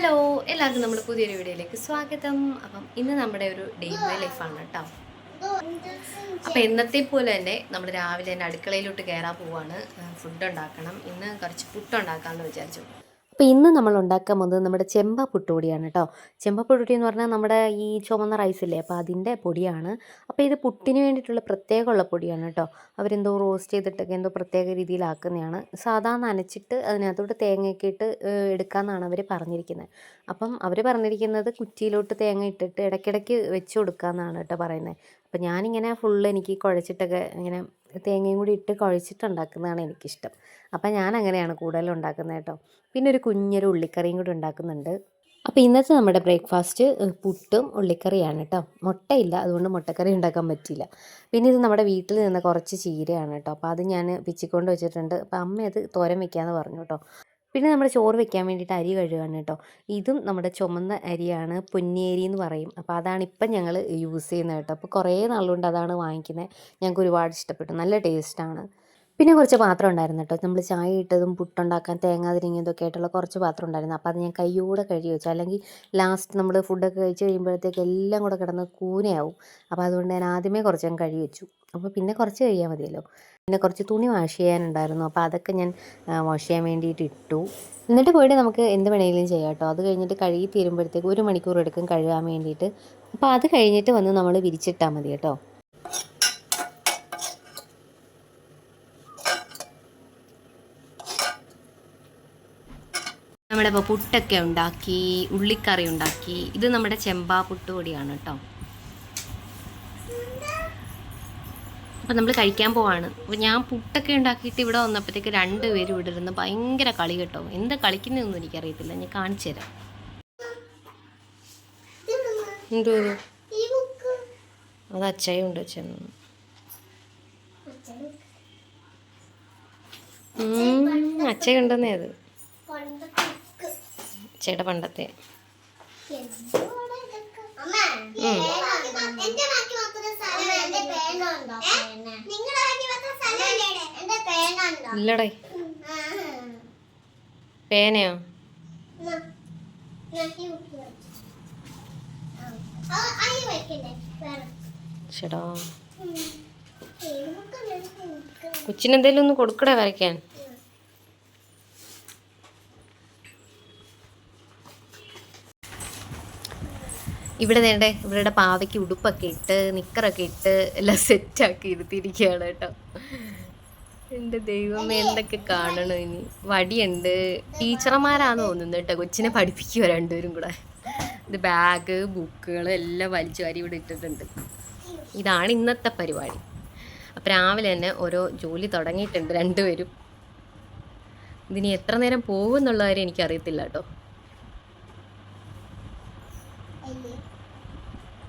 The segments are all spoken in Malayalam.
ഹലോ എല്ലാവർക്കും നമ്മുടെ പുതിയൊരു വീഡിയോയിലേക്ക് സ്വാഗതം. അപ്പം ഇന്ന് നമ്മുടെ ഒരു ഡേ ബൈ ലൈഫാണ് കേട്ടോ അപ്പം എന്നത്തെ പോലെ തന്നെ നമ്മൾ രാവിലെ തന്നെ അടുക്കളയിലോട്ട് കയറാൻ പോവാണ്. ഫുഡ് ഉണ്ടാക്കണം. ഇന്ന് കുറച്ച് പുട്ടുണ്ടാക്കാമെന്ന് വിചാരിച്ചു. അപ്പോൾ ഇന്ന് നമ്മൾ ഉണ്ടാക്കാൻ പോകുന്നത് നമ്മുടെ ചെമ്പ പുട്ടുപൊടിയാണ് കേട്ടോ. ചെമ്പ പുട്ടുപൊടി എന്ന് പറഞ്ഞാൽ നമ്മുടെ ഈ ചുമന്ന റൈസ് ഇല്ലേ അപ്പോൾ അതിന്റെ പൊടിയാണ്. അപ്പോൾ ഇത് പുട്ടിന് വേണ്ടിയിട്ടുള്ള പ്രത്യേകമുള്ള പൊടിയാണ് കേട്ടോ. അവരെന്തോ റോസ്റ്റ് ചെയ്തിട്ടൊക്കെ എന്തോ പ്രത്യേക രീതിയിലാക്കുന്നതാണ്. സാധാ നനച്ചിട്ട് അതിനകത്തോട്ട് തേങ്ങയൊക്കെ ഇട്ട് എടുക്കാമെന്നാണ് അവർ പറഞ്ഞിരിക്കുന്നത് അപ്പം അവർ പറഞ്ഞിരിക്കുന്നത് കുറ്റിയിലോട്ട് തേങ്ങ ഇട്ടിട്ട് ഇടയ്ക്കിടയ്ക്ക് വെച്ച് കൊടുക്കാമെന്നാണ് കേട്ടോ പറയുന്നത് അപ്പം ഞാനിങ്ങനെ ഫുള്ള് എനിക്ക് കുഴച്ചിട്ടൊക്കെ ഇങ്ങനെ തേങ്ങയും കൂടി ഇട്ട് കുഴച്ചിട്ടുണ്ടാക്കുന്നതാണ് എനിക്കിഷ്ടം. അപ്പം ഞാൻ അങ്ങനെയാണ് കൂടുതലും ഉണ്ടാക്കുന്നത് കേട്ടോ. പിന്നെ ഒരു കുഞ്ഞൊരു ഉള്ളിക്കറിയും കൂടി ഉണ്ടാക്കുന്നുണ്ട്. അപ്പോൾ ഇന്നത്തെ നമ്മുടെ ബ്രേക്ക്ഫാസ്റ്റ് പുട്ടും ഉള്ളിക്കറിയാണ് കേട്ടോ. മുട്ടയില്ല അതുകൊണ്ട് മുട്ടക്കറി ഉണ്ടാക്കാൻ പറ്റില്ല പിന്നെ ഇത് നമ്മുടെ വീട്ടിൽ നിന്ന് കുറച്ച് ചീരയാണ് കേട്ടോ. അപ്പോൾ അത് ഞാൻ പിച്ചിക്കൊണ്ട് വെച്ചിട്ടുണ്ട്. അപ്പോൾ അമ്മ അത് തോരൻ വെക്കാമെന്ന് പറഞ്ഞു കേട്ടോ. പിന്നെ നമ്മൾ ചോറ് വെക്കാൻ വേണ്ടിയിട്ട് അരി കഴുകാണ് കേട്ടോ. ഇതും നമ്മുടെ ചുമന്ന അരിയാണ് പൊന്നിയരി എന്ന് പറയും. അപ്പോൾ അതാണ് ഇപ്പം ഞങ്ങൾ യൂസ് ചെയ്യുന്നത് കേട്ടോ. അപ്പോൾ കുറേ നാളുകൊണ്ട് അതാണ് വാങ്ങിക്കുന്നത്. ഞങ്ങൾക്ക് ഒരുപാട് ഇഷ്ടപ്പെട്ടു. നല്ല ടേസ്റ്റാണ്. പിന്നെ കുറച്ച് പാത്രം ഉണ്ടായിരുന്നു കേട്ടോ. നമ്മൾ ചായ ഇട്ടതും പുട്ടുണ്ടാക്കാൻ തേങ്ങ തിരിഞ്ഞതൊക്കെ ആയിട്ടുള്ള കുറച്ച് പാത്രം ഉണ്ടായിരുന്നു. അപ്പോൾ അത് ഞാൻ കൈയോടെ കഴുകി വെച്ചു. അല്ലെങ്കിൽ ലാസ്റ്റ് നമ്മൾ ഫുഡൊക്കെ കഴിച്ച് കഴിയുമ്പോഴത്തേക്ക് എല്ലാം കൂടെ കിടന്ന് കൂനയാവും. അപ്പോൾ അതുകൊണ്ട് ഞാൻ ആദ്യമേ കുറച്ച് ഞാൻ കഴുകി വെച്ചു. അപ്പോൾ പിന്നെ കുറച്ച് കഴിയാൽ മതിയല്ലോ. പിന്നെ കുറച്ച് തുണി വാഷ് ചെയ്യാനുണ്ടായിരുന്നു. അപ്പോൾ അതൊക്കെ ഞാൻ വാഷ് ചെയ്യാൻ വേണ്ടിയിട്ട് ഇട്ടു. എന്നിട്ട് പോയിട്ട് നമുക്ക് എന്ത് വേണമെങ്കിലും ചെയ്യാം കേട്ടോ. അത് കഴിഞ്ഞിട്ട് കഴുകി തീരുമ്പോഴത്തേക്ക് ഒരു മണിക്കൂർ എടുക്കും കഴുകാൻ വേണ്ടിയിട്ട്. അപ്പോൾ അത് കഴിഞ്ഞിട്ട് വന്ന് നമ്മൾ വിരിച്ചിട്ടാൽ മതി കേട്ടോ. നമ്മുടെ ഇപ്പോൾ പുട്ടൊക്കെ ഉണ്ടാക്കി ഉള്ളിക്കറി ഉണ്ടാക്കി. ഇത് നമ്മുടെ ചെമ്പാ പുട്ടുപൊടിയാണ് കേട്ടോ. അപ്പം നമ്മൾ കഴിക്കാൻ പോവാണ്. അപ്പോൾ ഞാൻ പുട്ടൊക്കെ ഉണ്ടാക്കിയിട്ട് ഇവിടെ വന്നപ്പോഴത്തേക്ക് രണ്ടുപേരും ഇവിടെ ഇരുന്ന് ഭയങ്കര കളി കേട്ടോ. എന്താ കളിക്കുന്നതൊന്നും എനിക്കറിയത്തില്ല. ഞാൻ കാണിച്ചു തരാം. എന്തോ? അത് അച്ചയുണ്ട് അച്ഛൻ. അച്ചയുണ്ടെന്നേ അത്. അച്ചയുടെ പണ്ടത്തെ. ഇല്ലടേ. പേനയോ? ചേടാ കൊച്ചിനെന്തേലും ഒന്ന് കൊടുക്കടേ വരയ്ക്കാൻ. ഇവിടെ നേരെ ഇവിടെ പാവയ്ക്ക് ഉടുപ്പൊക്കെ ഇട്ട് നിക്കറൊക്കെ ഇട്ട് എല്ലാം സെറ്റാക്കി ഇരുത്തിയിരിക്കുകയാണ് കേട്ടോ. എന്റെ ദൈവമേ എന്തൊക്കെ കാണണം ഇനി? വടിയുണ്ട്. ടീച്ചർമാരാന്ന് തോന്നുന്നു കേട്ടോ. കൊച്ചിനെ പഠിപ്പിക്കുക രണ്ടുപേരും കൂടെ. ഇത് ബാഗ് ബുക്കുകൾ എല്ലാം വലിച്ചു വാരി ഇവിടെ ഇട്ടിട്ടുണ്ട്. ഇതാണ് ഇന്നത്തെ പരിപാടി. അപ്പം രാവിലെ തന്നെ ഓരോ ജോലി തുടങ്ങിയിട്ടുണ്ട് രണ്ടുപേരും. ഇതിനി എത്ര നേരം പോകും എന്നുള്ള കാര്യം എനിക്കറിയത്തില്ല കേട്ടോ.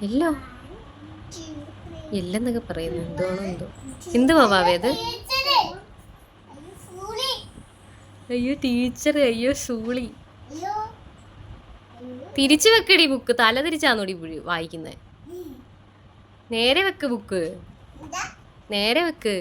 എല്ലോ? എല്ലെന്നൊക്കെ പറയുന്നു. എന്തോണോ എന്തോ. എന്തുവാ ബാവേ അത് അയ്യോ ടീച്ചർ അയ്യോ സൂളി. തിരിച്ചു വെക്കടി ബുക്ക് തല തിരിച്ചാന്നോടി വായിക്കുന്നത് നേരെ വെക്ക് ബുക്ക് നേരെ വെക്ക്.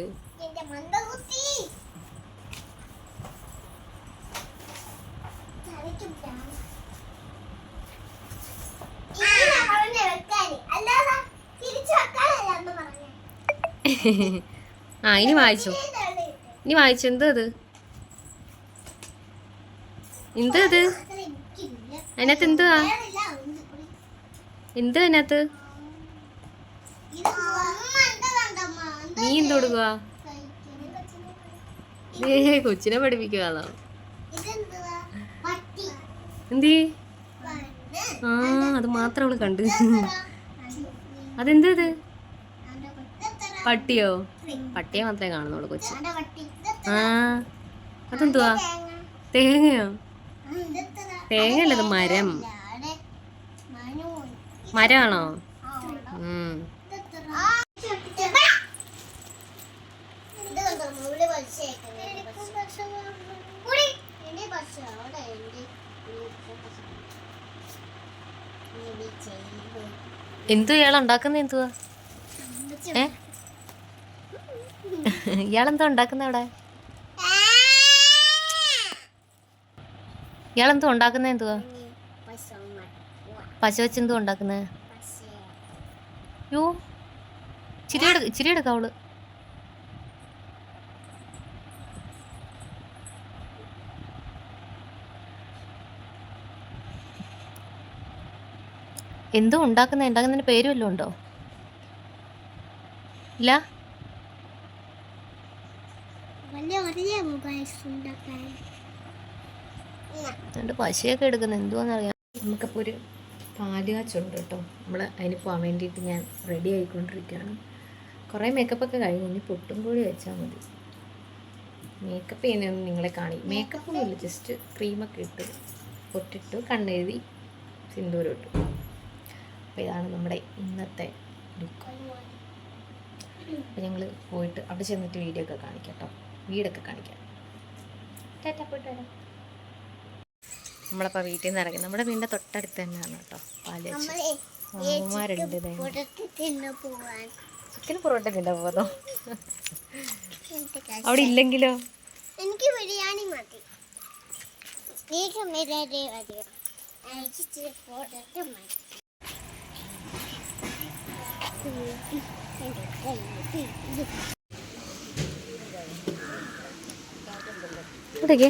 ആ ഇനി വായിച്ചു. ഇനി വായിച്ചു. എന്താ അത്? എന്ത് അത്? അതിനകത്ത് എന്തുവാ എന്ത് അതിനകത്ത്? നീ എന്ത് കൊടുക്കുക കൊച്ചിനെ പഠിപ്പിക്കുകയാണോ എന്തി? ആ അത് മാത്രം അവൾ കണ്ട്. അതെന്താ ഇത് പട്ടിയോ? പട്ടിയെ മാത്രമേ കാണുന്നുള്ളൂ കൊച്ചു. ആ അതെന്തുവാ? തേങ്ങയോ? തേങ്ങ അല്ലത് മരം. മരമാണോ? എന്തു ഇയാൾ ഉണ്ടാക്കുന്ന എന്തുവാ? ഏ? ഇയാളെന്താ ഉണ്ടാക്കുന്ന അവിടെ? ഇയാളെന്തോ ഉണ്ടാക്കുന്ന എന്തുവാ? പശ വെച്ച് എന്തോ ഉണ്ടാക്കുന്നത് യോ ചിരി എടുക്ക ചിരി എടുക്കാം അവൾ. എന്തോ ഉണ്ടാക്കുന്ന ഉണ്ടാക്കുന്നതിന് പേര് വല്ലതും ഉണ്ടോ? ഇല്ല? എന്നിട്ട് പശയൊക്കെ എടുക്കുന്നത് എന്തുവാന്നറിയാം. നമുക്കപ്പോൾ ഒരു പാൽ കാച്ചുണ്ട് കേട്ടോ. നമ്മൾ അതിന് പോകാൻ വേണ്ടിയിട്ട് ഞാൻ റെഡി ആയിക്കൊണ്ടിരിക്കുകയാണ്. കുറേ മേക്കപ്പൊക്കെ കഴിഞ്ഞു ഇനി പൊട്ടും കൂടി വെച്ചാൽ മതി. മേക്കപ്പ് ചെയ്യുന്നതൊന്നും നിങ്ങളെ കാണി. മേക്കപ്പ് ഒന്നുമില്ല ജസ്റ്റ് ക്രീമൊക്കെ ഇട്ട് പൊട്ടിട്ട് കണ്ണെഴുതി സിന്ദൂരം ഇട്ടു. അപ്പോൾ ഇതാണ് നമ്മുടെ ഇന്നത്തെ ലുക്ക് അപ്പോൾ ഞങ്ങൾ പോയിട്ട് അവിടെ ചെന്നിട്ട് വീഡിയോ ഒക്കെ കാണിക്കാം കേട്ടോ വീടൊക്കെ കാണിക്കാം. ടാറ്റ പോയിട്ട് വരാം. നമ്മളപ്പോൾ വീട്ടിൽ നിന്ന് ഇറങ്ങി നമ്മുടെ വീടിന്റെ തൊട്ടടുത്ത് തന്നെയാണ് കേട്ടോ പാൽ അമ്മമാരുണ്ട് ചിക്കൻ പൊറോട്ട തിന്നാൻ പോകുന്നോ അവിടെ ഇല്ലെങ്കിലോ? എനിക്ക് ബിരിയാണി മതി. നീക്ക് ബിരിയാണി മതിയോ? എനിക്ക് പൊറത്ത് മതി. ഇവിടേക്ക്.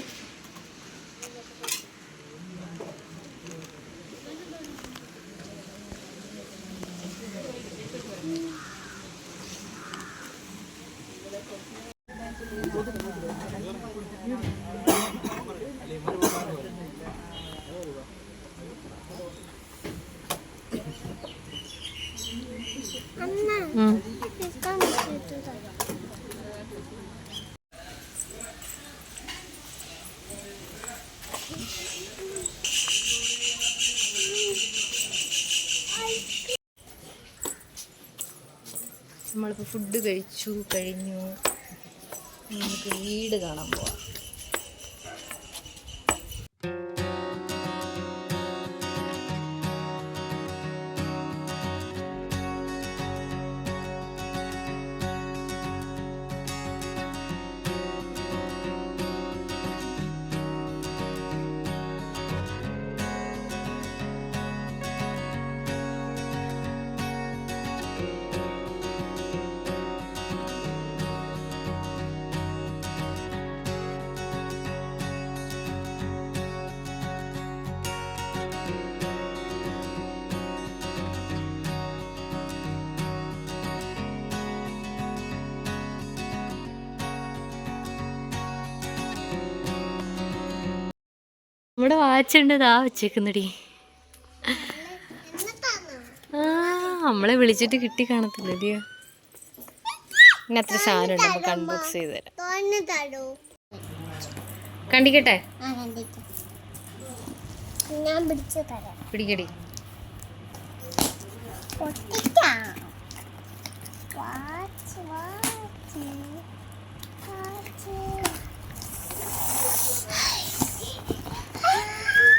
ഫുഡ് കഴിച്ചു കഴിഞ്ഞു. നമുക്ക് വീട് കാണാൻ പോവാം. നമ്മുടെ വാച്ചുണ്ട് ഇതാ വെച്ചേക്കുന്നടി. ആ നമ്മളെ വിളിച്ചിട്ട് കിട്ടി കാണത്തില്ല അല്ലയോ പിന്നെ അത്ര സാധനം നമുക്ക് അൺബോക്സ് ചെയ്ത് തരാം. കണ്ടിക്കട്ടെ? ഞാൻ പിടിച്ചു തരാം പിടിക്കടി വാച്ച്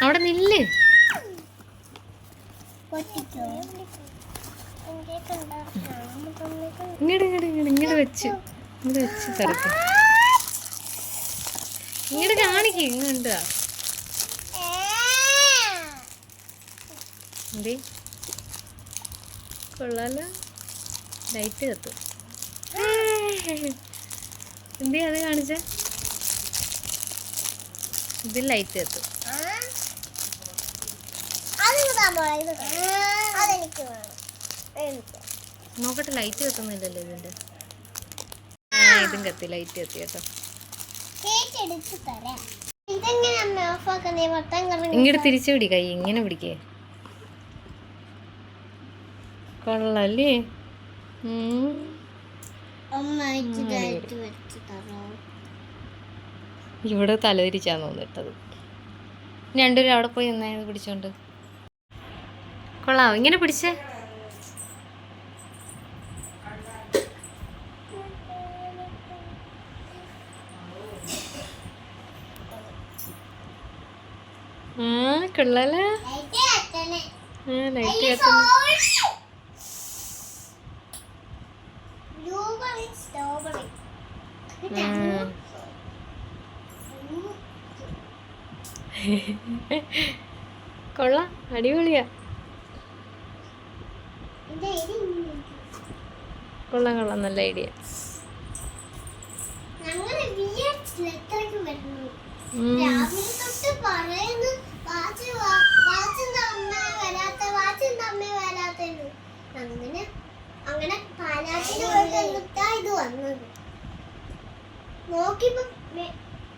അവിടെ നില്ല് പൊട്ടിക്കോ ഇങ്ങോട്ട് ഇങ്ങോട്ട് ഇങ്ങോട്ട് ഇങ്ങോട്ട് വെച്ച് ഇങ്ങോട്ട് വെച്ച് തിറക്ക്. ഇങ്ങോട്ട് കാണിക്ക് ഇങ്ങോട്ടാ എന്തേ? കൊള്ളാലോ. ലൈറ്റ് കത്തും. എന്തേ അത് കാണിച്ച? ഇതിൽ ലൈറ്റ് കത്തും. നോക്കട്ടെ ലൈറ്റ് കത്തുന്നില്ലല്ലോ ഇതിന്റെ. ഇതും കത്തി ലൈറ്റ് കത്തി കേട്ടോ. ഇങ്ങോട്ട് തിരിച്ചു പിടി കൈ ഇങ്ങനെ പിടിക്കേ. കൊള്ളല്ലേ? ഇവിടെ തലതിരിച്ചാന്ന് തോന്നിട്ടത്. രണ്ടുപേരും അവിടെ പോയി നിന്നാ പിടിച്ചോണ്ട്. കൊള്ളാം ഇങ്ങനെ പിടിച്ചേ? കൊള്ളാലോ. ലൈറ്റ് കത്തുന്നു. കൊള്ളാം അടിപൊളിയാ. കൊള്ളാം കൊള്ളാം നല്ല ഐഡിയ. വരുന്നു രാവിലെ തൊട്ട് പറയുന്നു വാച്ച് വാ- വാച്ചിന്റെ അമ്മ വരാത്ത വാച്ചിന്റെ അമ്മ വരാത്തെന്ന് അങ്ങനെ അങ്ങനെ പാലാട്ടിന് പോയിട്ട് എന്നിട്ടാ ഇത് വന്നത് നോക്കിയപ്പോ മെ-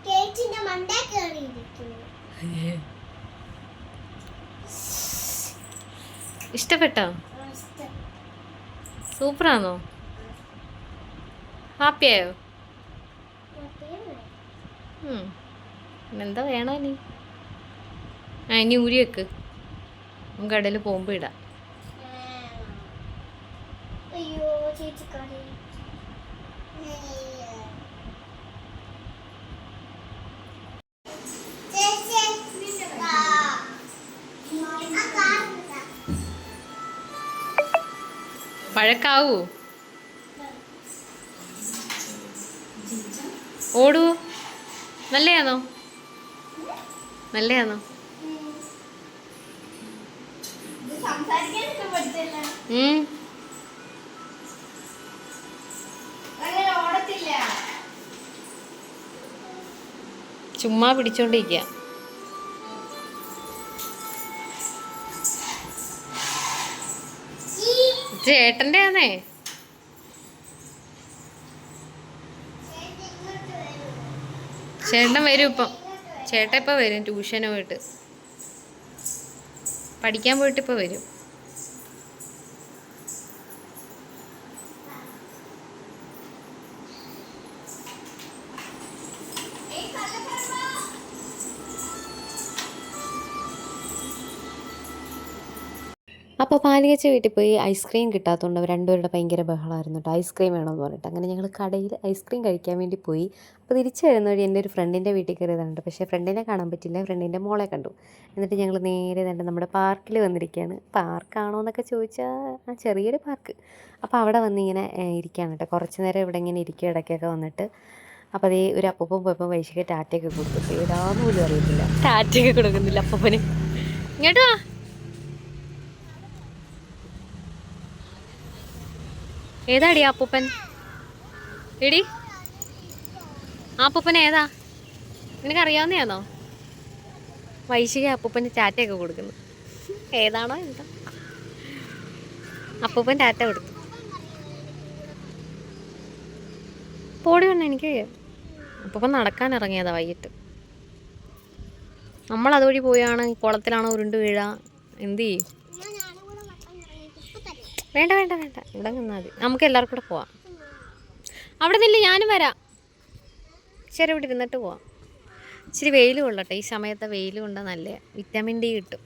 കേറ്റിന്റെ മണ്ടേ കയറിയിരിക്കുന്നു ഇഷ്ടപ്പെട്ടോ. സൂപ്പറാണോ ഹാപ്പിയായോ? എന്താ വേണോ ഇനി? ആ ഇനി ഊരി വെക്ക്. കടയിൽ പോകുമ്പോൾ ഇടാം. അയ്യോ ചേച്ചി കറി പഴക്കാവൂ. ഓടൂ. നല്ലയാണോ നല്ലയാണോ ചുമ്മാ പിടിച്ചോണ്ടിരിക്കുക ചേട്ടന്റെ ആണേ ചേട്ടൻ വരും ഇപ്പം. ചേട്ടൻ ഇപ്പം വരും ട്യൂഷന് പോയിട്ട്. പഠിക്കാൻ പോയിട്ട് ഇപ്പം വരും. അപ്പോൾ പാലികച്ച വീട്ടിൽ പോയി ഐസ്ക്രീം കിട്ടാത്തതുകൊണ്ട് അവർ രണ്ടുപേരുടെ ഭയങ്കര ബഹളമായിരുന്നു കേട്ടോ ഐസ്ക്രീം വേണമെന്ന് പറഞ്ഞിട്ട്. അങ്ങനെ ഞങ്ങൾ കടയിൽ ഐസ്ക്രീം കഴിക്കാൻ വേണ്ടി പോയി. അപ്പോൾ തിരിച്ചു വരുന്ന വഴി എന്റെ ഒരു ഫ്രണ്ടിന്റെ വീട്ടിൽ കയറിയതാണ് പക്ഷേ ഫ്രണ്ടിനെ കാണാൻ പറ്റില്ല. ഫ്രണ്ടിന്റെ മോളെ കണ്ടു. എന്നിട്ട് ഞങ്ങൾ നേരെ തന്നെ നമ്മുടെ പാർക്കിൽ വന്നിരിക്കുകയാണ് പാർക്കാണോ എന്നൊക്കെ ചോദിച്ചാൽ ആ ചെറിയൊരു പാർക്ക്. അപ്പോൾ അവിടെ വന്നിങ്ങനെ ഇരിക്കുകയാണ് കേട്ടോ കുറച്ച് നേരം ഇവിടെ ഇങ്ങനെ ഇരിക്കുക ഇടയ്ക്കൊക്കെ വന്നിട്ട്. അപ്പോൾ അതേ ഒരു അപ്പൂപ്പൻ പോയപ്പോൾ വൈശിക്ക് ടാറ്റയൊക്കെ കൊടുത്തു. ഏതാണെന്ന് പോലും അറിയത്തില്ല. ടാറ്റയൊക്കെ കൊടുക്കുന്നില്ല അപ്പൂപ്പന്. ഇങ്ങോട്ട് വാ. ഏതാടി ആപ്പൂപ്പൻ എടി? ആപ്പൂപ്പൻ ഏതാ? നിനക്കറിയാവുന്നതാണോ വൈശിക അപ്പൂപ്പൻ ടാറ്റയൊക്കെ കൊടുക്കുന്നു. ഏതാണോ എന്താ. അപ്പൂപ്പൻ ടാറ്റ കൊടുത്തു. പോടി വേണം എനിക്ക്. അപ്പൂപ്പൻ നടക്കാൻ ഇറങ്ങിയതാ വൈകിട്ട്. നമ്മൾ അതുവഴി പോയാണ് കുളത്തിലാണോ ഉരുണ്ട് വീഴാ എന്ത് ചെയ്യും? വേണ്ട വേണ്ട വേണ്ട. ഇവിടെ നിന്നാൽ മതി. നമുക്ക് എല്ലാവർക്കും കൂടെ പോവാം. അവിടെ നിന്നില്ല ഞാനും വരാം. ശരി ഇവിടെ ഇരുന്നിട്ട് പോവാം. ഇച്ചിരി വെയിൽ കൊള്ളട്ടെ ഈ സമയത്തെ വെയിൽ ഉണ്ട് നല്ല വിറ്റാമിൻ ഡി കിട്ടും.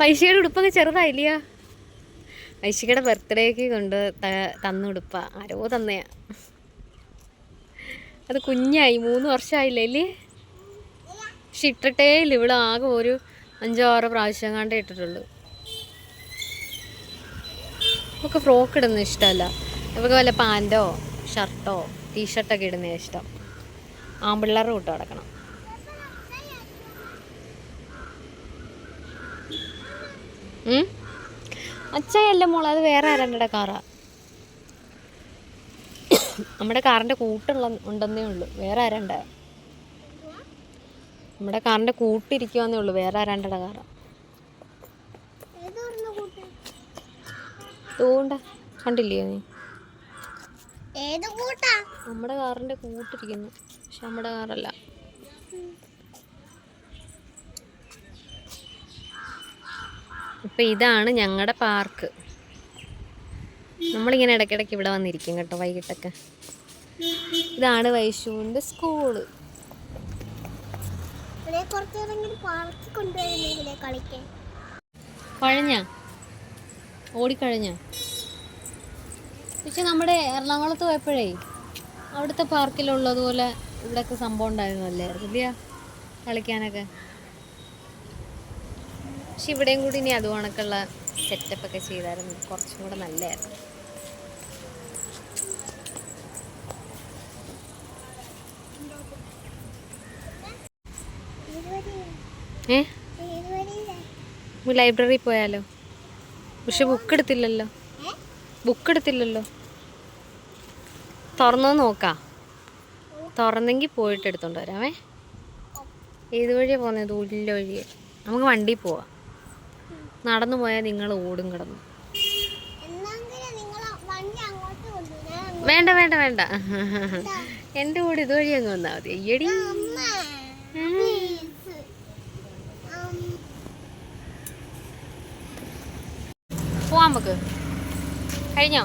പൈസയുടെ ഉടുപ്പൊക്കെ ചെറുതായില്ല പൈസയുടെ ബർത്ത്ഡേക്ക് കൊണ്ട് തന്ന ഉടുപ്പ. ആരോ തന്നെയാ. അത് കുഞ്ഞായി മൂന്ന് വർഷമായില്ലേ പക്ഷെ ഇട്ടിട്ടേ ഇല്ല. ഇവിടെ ആകെ ഒരു അഞ്ചോ ആറോ പ്രാവശ്യം കണ്ടേ ഇട്ടിട്ടുള്ളൂ. നമുക്ക് ഫ്രോക്ക് ഇടുന്ന ഇഷ്ടമല്ല. നമുക്ക് വല്ല പാന്റോ ഷർട്ടോ ടീഷർട്ടൊക്കെ ഇടുന്നേ ഇഷ്ടം. ആമ്പിള്ളേരുടെ കൂട്ട് കിടക്കണം അച്ഛയല്ല മോളെ? അത് വേറെ ആരാണ്ടട കാറാ? നമ്മുടെ കാറിന്റെ കൂട്ടുള്ള ഉണ്ടെന്നേ ഉള്ളൂ. വേറെ ആരാണ്ട? നമ്മുടെ കാറിന്റെ കൂട്ടിരിക്കുവാന്നേ ഉള്ളൂ. വേറെ ആരാണ്ടട കാറാ? അതുകൊണ്ട് കണ്ടില്ലയോ നീ? നമ്മുടെ കാറിന്റെ കൂട്ടിരിക്കുന്നു. പക്ഷെ നമ്മുടെ കാറല്ല. ഇപ്പൊ ഇതാണ് ഞങ്ങളുടെ പാർക്ക്. നമ്മളിങ്ങനെ ഇടയ്ക്കിടയ്ക്ക് ഇവിടെ വന്നിരിക്കും കേട്ടോ വൈകിട്ടൊക്കെ. ഇതാണ് വൈശുവിന്റെ സ്കൂൾ. കഴിഞ്ഞ? ഓടിക്കഴിഞ്ഞ? പക്ഷെ നമ്മുടെ എറണാകുളത്ത് പോയപ്പോഴേ അവിടുത്തെ പാർക്കിലുള്ളതുപോലെ ഇവിടെയൊക്കെ സംഭവം ഉണ്ടായിരുന്നല്ലേ? ഇല്ല കളിക്കാനൊക്കെ. പക്ഷെ ഇവിടെയും കൂടി ഇനി അതുകണക്കുള്ള സെറ്റപ്പൊക്കെ ചെയ്തായിരുന്നു. കുറച്ചും കൂടെ നല്ലതായിരുന്നു. ഏ? ലൈബ്രറി പോയാലോ? പക്ഷെ ബുക്ക് എടുത്തില്ലല്ലോ. ബുക്ക് എടുത്തില്ലല്ലോ. തുറന്നോ നോക്കാം. തുറന്നെങ്കിൽ പോയിട്ട് എടുത്തോണ്ട് വരാമേ ഏത് വഴിയാണ് പോകുന്നത് ഉള്ള വഴിയെ. നമുക്ക് വണ്ടി പോവാം. നടന്നു പോയാൽ നിങ്ങൾ ഓടും കിടന്നു. വേണ്ട വേണ്ട വേണ്ട. എന്റെ കൂടെ ഇതുവഴി അങ്ങ് വന്നാൽ മതി. അയ്യടി. പോവാം നമുക്ക്. കഴിഞ്ഞോ.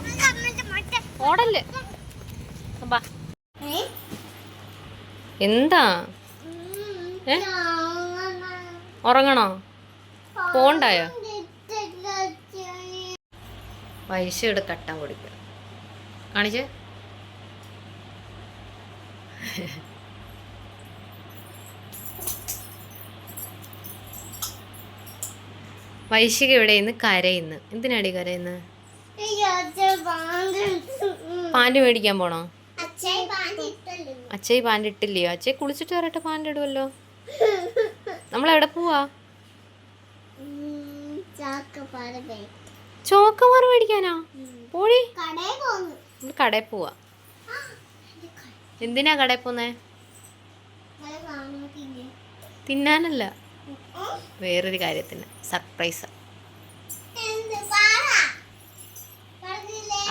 ഓടല്ലേ. എന്താ? ഏ? ഉറങ്ങണോ? പോണ്ടായോ. പൈസ എടു കട്ടാൻ കൊടുക്കുക കാണിച്ചേ? വൈശിക ഇവിടെ ഇന്ന് കരയുന്നു എന്തിനാടി കരയുന്നത്. പാന്റ് മേടിക്കാൻ പോണോ അച്ഛയി പാന്റ് ഇട്ടില്ലയോ അച്ഛയെ കുളിച്ചിട്ട് വരട്ടെ പാന്റ് ഇടുമല്ലോ നമ്മളെവിടെ പോവാ. ചോക്കമാർ മേടിക്കാനോ പോളി പോടി കടയിൽ നമ്മൾ പോവാ എന്തിനാ കടയിൽ പോന്നേ? തിന്നാനല്ല. വേറൊരു കാര്യത്തിന് സർപ്രൈസ്?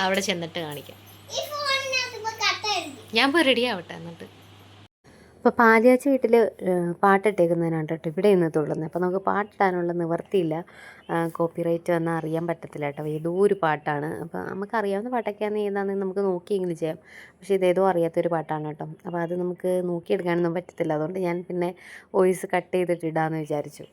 അവിടെ ചെന്നിട്ട് കാണിക്കാം. ഞാൻ പോയി റെഡി ആവട്ടെ എന്നിട്ട്. അപ്പോൾ പാലിയാച്ചി വീട്ടിൽ പാട്ടിട്ടേക്കുന്നതിനാണ് കേട്ടോ ഇവിടെ ഇന്ന് തുള്ളുന്നത്. അപ്പോൾ നമുക്ക് പാട്ടിടാനുള്ള നിവർത്തിയില്ല കോപ്പിറൈറ്റ് വന്നാൽ അറിയാൻ പറ്റത്തില്ല കേട്ടോ. ഏതോ ഒരു പാട്ടാണ്. അപ്പോൾ നമുക്ക് അറിയാവുന്ന പാട്ടൊക്കെയാണ് ഏതാണെന്ന് നമുക്ക് നോക്കിയെങ്കിലും ചെയ്യാം. പക്ഷേ ഇതേതോ അറിയാത്തൊരു പാട്ടാണ് കേട്ടോ. അപ്പോൾ അത് നമുക്ക് നോക്കിയെടുക്കാനൊന്നും പറ്റത്തില്ല. അതുകൊണ്ട് ഞാൻ പിന്നെ വോയിസ് കട്ട് ചെയ്തിട്ട് ഇടാമെന്ന് വിചാരിച്ചു.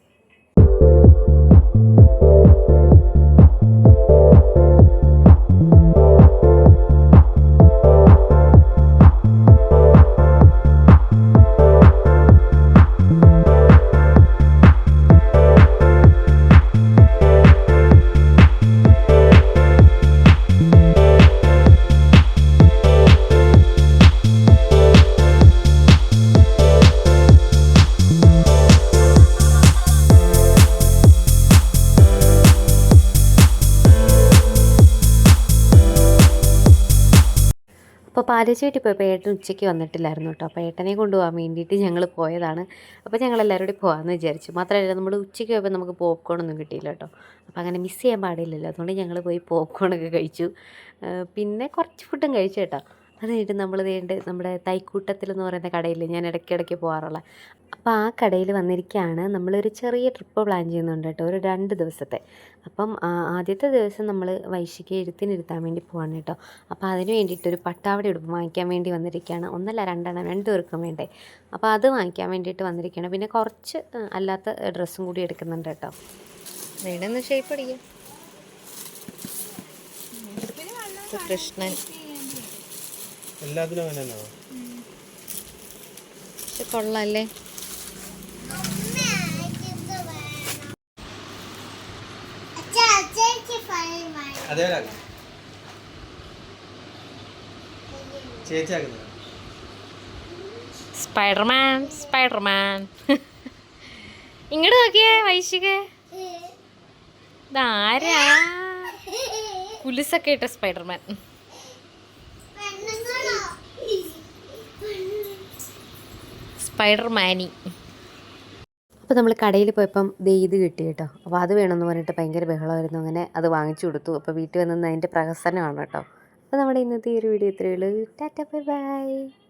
അപ്പോൾ ഇപ്പോൾ പേട്ടൻ ഉച്ചയ്ക്ക് വന്നിട്ടില്ലായിരുന്നു കേട്ടോ. അപ്പോൾ ഏട്ടനെ കൊണ്ടുപോകാൻ വേണ്ടിയിട്ട് ഞങ്ങൾ പോയതാണ്. അപ്പോൾ ഞങ്ങൾ എല്ലാവരും കൂടി പോകാമെന്ന് വിചാരിച്ചു. മാത്രമല്ല നമ്മൾ ഉച്ചയ്ക്ക് പോയപ്പോൾ നമുക്ക് പോപ്കോൺ ഒന്നും കിട്ടിയില്ല കേട്ടോ. അപ്പോൾ അങ്ങനെ മിസ് ചെയ്യാൻ പാടില്ലല്ലോ. അതുകൊണ്ട് ഞങ്ങൾ പോയി പോപ്കോണൊക്കെ കഴിച്ചു. പിന്നെ കുറച്ച് ഫുഡും കഴിച്ചു കേട്ടോ. അത് കഴിഞ്ഞിട്ട് നമ്മൾ വേണ്ട നമ്മുടെ തൈക്കൂട്ടത്തിൽ എന്ന് പറയുന്ന കടയിൽ ഞാൻ ഇടയ്ക്കിടയ്ക്ക് പോകാറുള്ള അപ്പോൾ ആ കടയിൽ വന്നിരിക്കുകയാണ് നമ്മളൊരു ചെറിയ ട്രിപ്പ് പ്ലാൻ ചെയ്യുന്നുണ്ട് കേട്ടോ ഒരു രണ്ട് ദിവസത്തെ. അപ്പം ആദ്യത്തെ ദിവസം നമ്മൾ വൈശിക്ക് എഴുത്തിനിരുത്താൻ വേണ്ടി പോവാണ് കേട്ടോ. അപ്പോൾ അതിന് വേണ്ടിയിട്ടൊരു പട്ടാവടി ഉടുപ്പ് വാങ്ങിക്കാൻ വേണ്ടി വന്നിരിക്കുകയാണ് ഒന്നല്ല രണ്ടെണ്ണം രണ്ട് പേർക്കും വേണ്ടേ. അപ്പോൾ അത് വാങ്ങിക്കാൻ വേണ്ടിയിട്ട് വന്നിരിക്കുകയാണ് പിന്നെ കുറച്ച് അല്ലാത്ത ഡ്രസ്സും കൂടി എടുക്കുന്നുണ്ട് കേട്ടോ. വേണമെന്ന് ഷേപ്പ് അടിക്കാം കൃഷ്ണൻ. എല്ലാത്തിനും അങ്ങനെ തന്നെയാണോ പക്ഷെ കൊള്ളാല്ലേ. അതേപോലെ ചേച്ചി ആക്കുന്നത്. Spiderman Spiderman. ഇങ്ങോട്ട് നോക്കിയേ വൈശിക. ഇതാരാ? കുലിസൊക്കെ ഇട്ട സ്പൈഡർമാൻ. സ്പൈഡർമാനി. അപ്പോൾ നമ്മൾ കടയിൽ പോയപ്പം ദേ ഇത് കിട്ടി കേട്ടോ. അപ്പോൾ അത് വേണമെന്ന് പറഞ്ഞിട്ട് ഭയങ്കര ബഹളമായിരുന്നു. അങ്ങനെ അത് വാങ്ങിച്ചു കൊടുത്തു. അപ്പോൾ വീട്ടിൽ വന്നത് അതിന്റെ പ്രഹസനമാണ് കേട്ടോ. അപ്പോൾ നമ്മുടെ ഇന്നത്തെ ഈ ഒരു വീഡിയോ ഇത്രയേ ഉള്ളൂ. Tata bye bye.